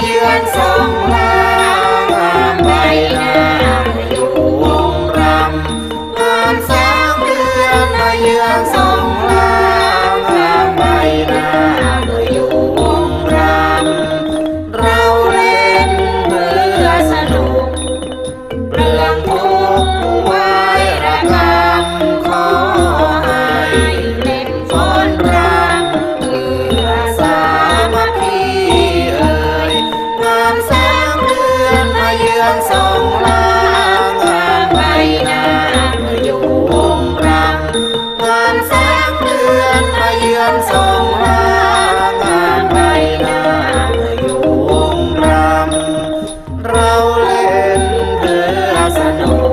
เยือนสองเาางรางวางใบหน้าอยู่องค์รำงาแสงเดือนมายืนทรงลางานใบหน้าอยู่งค์รำเราเล่นเรือสนุก